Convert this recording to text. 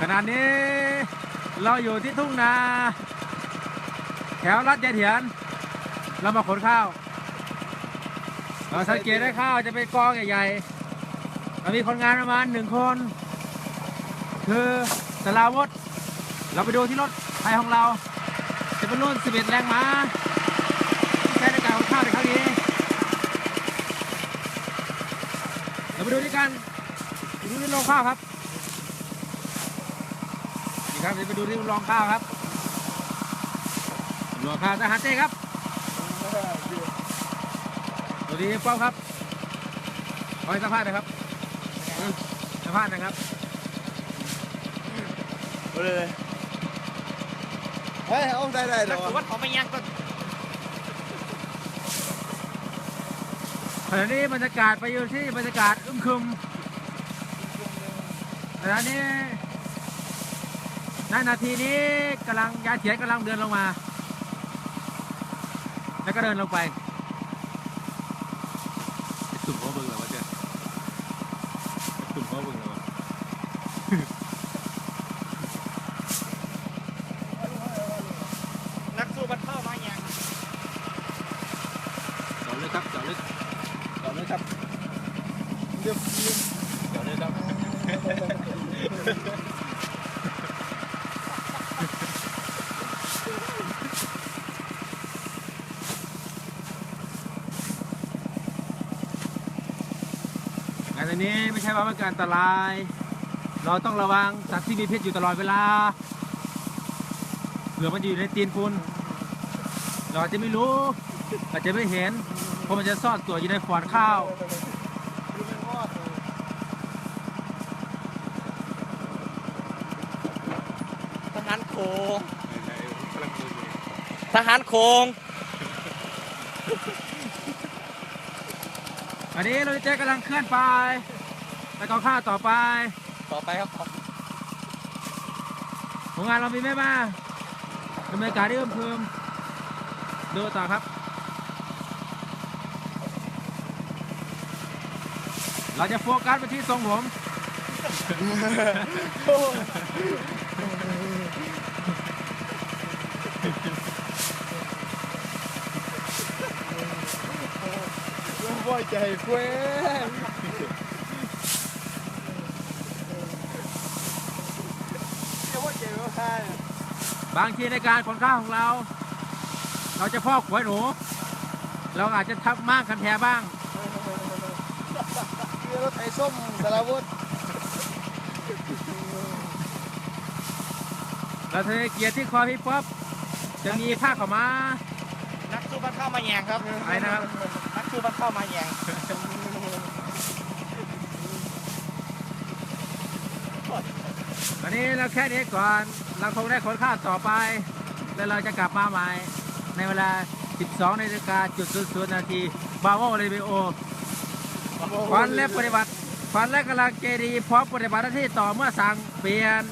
ขณะนี้เราอยู่ที่ทุ่งนา แถวรัดยายเถียน เรามาขนข้าวเราสังเกตได้ข้าวจะเป็นกองใหญ่ๆเรามีคนงานประมาณหนึ่งคน คือสลาวุธเราไปดูที่รถไทยของเรา จะเป็นรุ่น 11 แรงม้าที่ใช้ในการขนข้าวในครั้งนี้เราไปดูที่กันดูที่โรงข้าวครับ ครับเดี๋ยวไปดูที่โรงข้าวครับโรงข้าวทหารเต้ครับสวัสดีป้อมครับขอให้สัมภาษณ์หนะครับอืมสัมภาษณ์หนะครับเลยเฮ้ยเอาได้ได้นัเดี๋กยววัดเขาไม่ยังก็ขณะนี้บรรยากาศไปอยู่ที่บรรยากาศอึมครึมขณะนี้ ในนาทีนี้กำลังยาเถียนกำลังเดินลงมา แล้วก็เดินลงไปตุ่มเขาเบิ่งแล้ววะเจ้ตุ่มเขาเบิ่งแล้ววะนักสู้มันเข้ามายังจอดเลยครับจอดเลยจอดเลยครับเดี๋ยวยิงจอดเลยครับ งานอันนี้ไม่ใช่ว่าเป็นการอันตราย เราต้องระวังสัตว์ที่มีพิษอยู่ตลอดเวลาเผื่อมันอยู่ในตีนคุณเราอาจจะไม่รู้ อาจจะไม่เห็น เพราะมันจะซ่อนตัวอยู่ในฟอนข้าวดูไม่รอดเลยทหารโคงทหารโคง อันนี้เราจะกำลังเคลื่อนไปไปกองข้าวต่อไป ต่อไปครับผลงานเรามีไม่มากดำเนินการที่เพิ่มเพิ่มดูต่อครับ เราจะโฟกัสไปที่ทรงผม เรื่อง บ่ใจแคว้นเรียกว่าเจ๋งแค่บางทีในการขนข้าวของเรา เราจะพอกหัวหนู เราอาจจะทับมากคันแทบ้างเรือรถไถส้มสารวุฒิเราเทเกียร์ที่คอพี่ป๊อปจะมีผ้าขาวม้า นักสู้มันเข้ามาแยงครับอะไรนะครับ นักสู้มันเข้ามาแยงวันนี้เราแค่นี้ก่อน เราคงได้ขนข้าวต่อไป แล้วเราจะกลับมาใหม่ ในเวลา 12นาฬิกาจุดศูนย์นาที บาโวเรเบโอควันและปฏิบัติควันและกำลังเจดีพร้อมปฏิบัติหน้าที่ต่อเมื่อสั่งเปลี่ยน